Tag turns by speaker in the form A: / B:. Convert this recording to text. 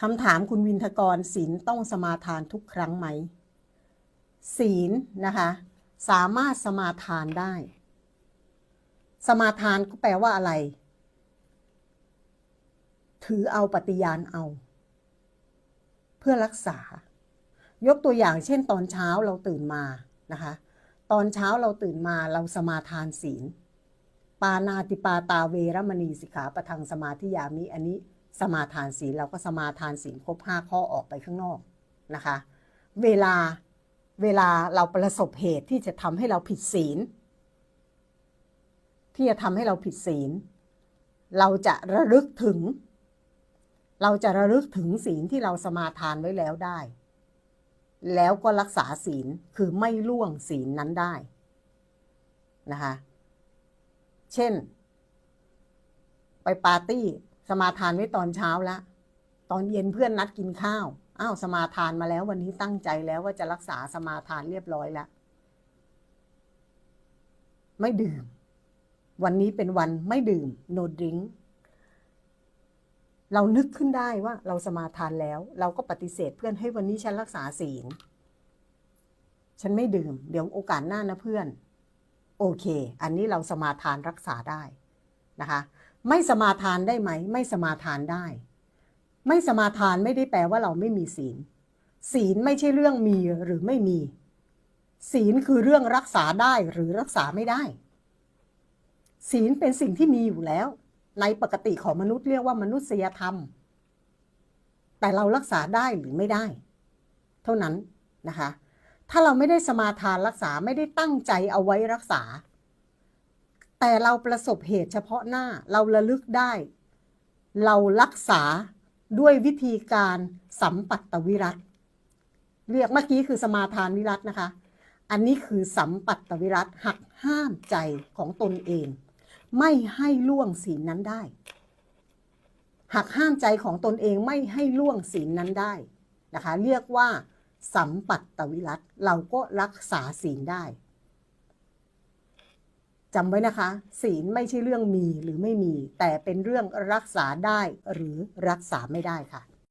A: คำถามคุณวินทกรศีลต้องสมาทานทุกครั้งไหม ศีลนะคะ สามารถสมาทานได้ สมาทานก็แปลว่าอะไร ถือเอาปฏิญาณเอา เพื่อรักษา ยกตัวอย่างเช่น ตอนเช้าเราตื่นมานะคะ ตอนเช้าเราตื่นมาเราสมาทานศีล ปานาติปาตาเวรมณีสิกขาประทังสมาธิยามิอันนี้ สมาทานศีลเราก็สมาทานศีลครบห้าข้อออกไปข้างนอกนะคะ เวลาเวลาเราประสบเหตุที่จะทำให้เราผิดศีล ที่จะทำให้เราผิดศีล เราจะระลึกถึง เราจะระลึกถึงศีลที่เราสมาทานไว้แล้วได้ แล้วก็รักษาศีลคือไม่ล่วงศีลนั้นได้นะคะ เช่น ไปปาร์ตี้ สมาทานไว้ตอนเช้าละ ตอนเย็นเพื่อนนัดกินข้าว อ้าวสมาทานมาแล้ววันนี้ตั้งใจแล้วว่าจะรักษาสมาทานเรียบร้อยแล้วไม่ดื่ม วันนี้เป็นวันไม่ดื่ม no drink เรานึกขึ้นได้ว่าเราสมาทานแล้ว เราก็ปฏิเสธเพื่อนให้วันนี้ฉันรักษาศีล ฉันไม่ดื่ม เดี๋ยวโอกาสหน้านะเพื่อน โอเค อันนี้เราสมาทานรักษาได้นะคะ ไม่สมาทานได้ไหม ไม่สมาทานได้ ไม่สมาทานไม่ได้แปลว่าเราไม่มีศีล ศีลไม่ใช่เรื่องมีหรือไม่มี ศีลคือเรื่องรักษาได้หรือรักษาไม่ได้ ศีลเป็นสิ่งที่มีอยู่แล้ว ในปกติของมนุษย์เรียกว่ามนุษยธรรม แต่เรารักษาได้หรือไม่ได้ เท่านั้นนะคะ ถ้าเราไม่ได้สมาทานรักษาไม่ได้ตั้งใจเอาไว้รักษา แต่เราประสบเหตุเฉพาะหน้าเราระลึกได้ เรารักษาด้วยวิธีการสัมปัตตวิรัตเรียกเมื่อกี้คือสมาทานวิรัตนะคะ อันนี้คือสัมปัตตวิรัตหักห้ามใจของตนเอง ไม่ให้ล่วงศีลนั้นได้ หักห้ามใจของตนเองไม่ให้ล่วงศีลนั้นได้นะคะ เรียกว่าสัมปัตตวิรัตเราก็รักษาศีลได้ จำไว้นะคะ ศีลไม่ใช่เรื่องมีหรือไม่มี แต่เป็นเรื่องรักษาได้หรือรักษาไม่ได้ค่ะ